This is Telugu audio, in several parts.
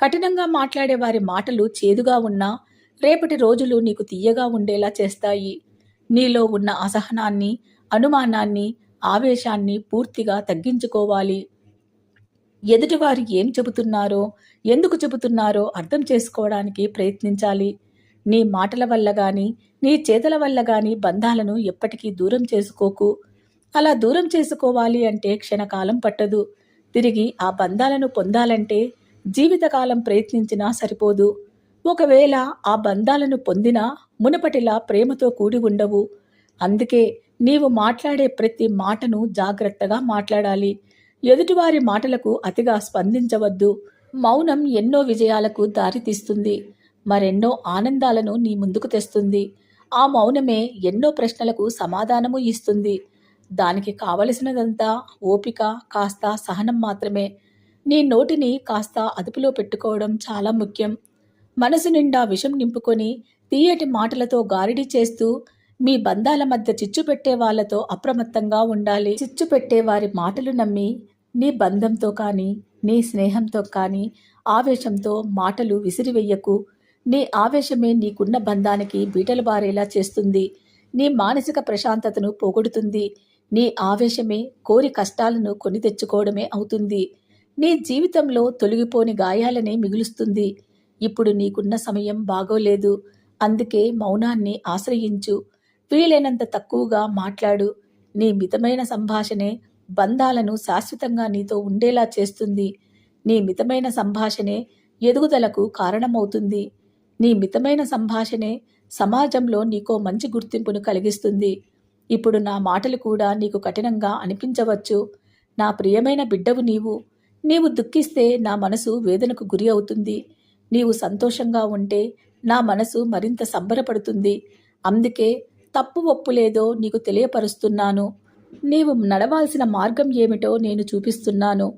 కఠినంగా మాట్లాడే వారి మాటలు చేదుగా ఉన్నా రేపటి రోజులు నీకు తీయగా ఉండేలా చేస్తాయి. నీలో ఉన్న అసహనాన్ని అనుమానాన్ని ఆవేశాన్ని పూర్తిగా తగ్గించుకోవాలి. ఎదుటివారు ఏం చెబుతున్నారో ఎందుకు చెబుతున్నారో అర్థం చేసుకోవడానికి ప్రయత్నించాలి. నీ మాటల వల్ల కానీ నీ చేతల వల్ల కానీ బంధాలను ఎప్పటికీ దూరం చేసుకోకు. అలా దూరం చేసుకోవాలి అంటే క్షణకాలం పట్టదు. తిరిగి ఆ బంధాలను పొందాలంటే జీవితకాలం ప్రయత్నించినా సరిపోదు. ఒకవేళ ఆ బంధాలను పొందినా మునుపటిలా ప్రేమతో కూడి ఉండవు. అందుకే నీవు మాట్లాడే ప్రతి మాటను జాగ్రత్తగా మాట్లాడాలి. ఎదుటివారి మాటలకు అతిగా స్పందించవద్దు. మౌనం ఎన్నో విజయాలకు దారితీస్తుంది. మరెన్నో ఆనందాలను నీ ముందుకు తెస్తుంది. ఆ మౌనమే ఎన్నో ప్రశ్నలకు సమాధానము ఇస్తుంది. దానికి కావలసినదంతా ఓపిక కాస్త సహనం మాత్రమే. నీ నోటిని కాస్త అదుపులో పెట్టుకోవడం చాలా ముఖ్యం. మనసు నిండా విషం నింపుకొని తీయటి మాటలతో గారిడి చేస్తూ మీ బంధాల మధ్య చిచ్చు పెట్టే వాళ్ళతో అప్రమత్తంగా ఉండాలి. చిచ్చు పెట్టే వారి మాటలు నమ్మి నీ బంధంతో కానీ నీ స్నేహంతో కానీ ఆవేశంతో మాటలు విసిరివెయ్యకు నీ ఆవేశమే నీకున్న బంధానికి బీటలు బారేలా చేస్తుంది. నీ మానసిక ప్రశాంతతను పోగొడుతుంది. నీ ఆవేశమే కోరి కష్టాలను కొని తెచ్చుకోవడమే అవుతుంది. నీ జీవితంలో తొలగిపోని గాయాలనే మిగులుస్తుంది. ఇప్పుడు నీకున్న సమయం బాగోలేదు. అందుకే మౌనాన్ని ఆశ్రయించు. వీలైనంత తక్కువగా మాట్లాడు. నీ మితమైన సంభాషణే బంధాలను శాశ్వతంగా నీతో ఉండేలా చేస్తుంది. నీ మితమైన సంభాషణే ఎదుగుదలకు కారణమవుతుంది. నీ మితమైన సంభాషణే సమాజంలో నీకో మంచి గుర్తింపును కలిగిస్తుంది. ఇప్పుడు నా మాటలు కూడా నీకు కఠినంగా అనిపించవచ్చు. నా ప్రియమైన బిడ్డవు నీవు. నీవు దుఃఖిస్తే నా మనసు వేదనకు గురి అవుతుంది. నీవు సంతోషంగా ఉంటే నా మనసు మరింత సంబరపడుతుంది. అందుకే తప్పు ఒప్పు లేదో నీకు తెలియపరుస్తున్నాను. నీవు నడవాల్సిన మార్గం ఏమిటో నేను చూపిస్తున్నాను.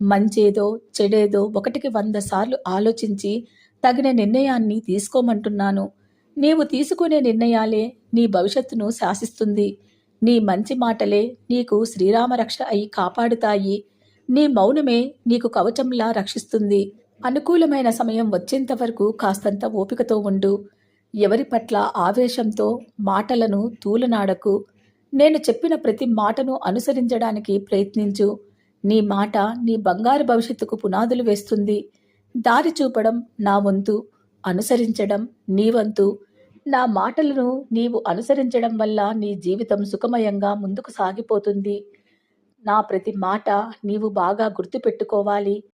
మంచేదో చెడేదో ఒకటికి వంద సార్లు ఆలోచించి తగిన నిర్ణయాన్ని తీసుకోమంటున్నాను. నీవు తీసుకునే నిర్ణయాలే నీ భవిష్యత్తును శాసిస్తుంది. నీ మంచి మాటలే నీకు శ్రీరామరక్ష అయి కాపాడుతాయి. నీ మౌనమే నీకు కవచంలా రక్షిస్తుంది. అనుకూలమైన సమయం వచ్చేంత వరకు కాస్తంత ఓపికతో ఉండు. ఎవరి పట్ల ఆవేశంతో మాటలను తూలనాడకు. నేను చెప్పిన ప్రతి మాటను అనుసరించడానికి ప్రయత్నించు. నీ మాట నీ బంగారు భవిష్యత్తుకు పునాదులు వేస్తుంది. దారి చూపడం నా వంతు అనుసరించడం నీ వంతు. నా మాటలను నీవు అనుసరించడం వల్ల నీ జీవితం సుఖమయంగా ముందుకు సాగిపోతుంది. నా ప్రతి మాట నీవు బాగా గుర్తుపెట్టుకోవాలి.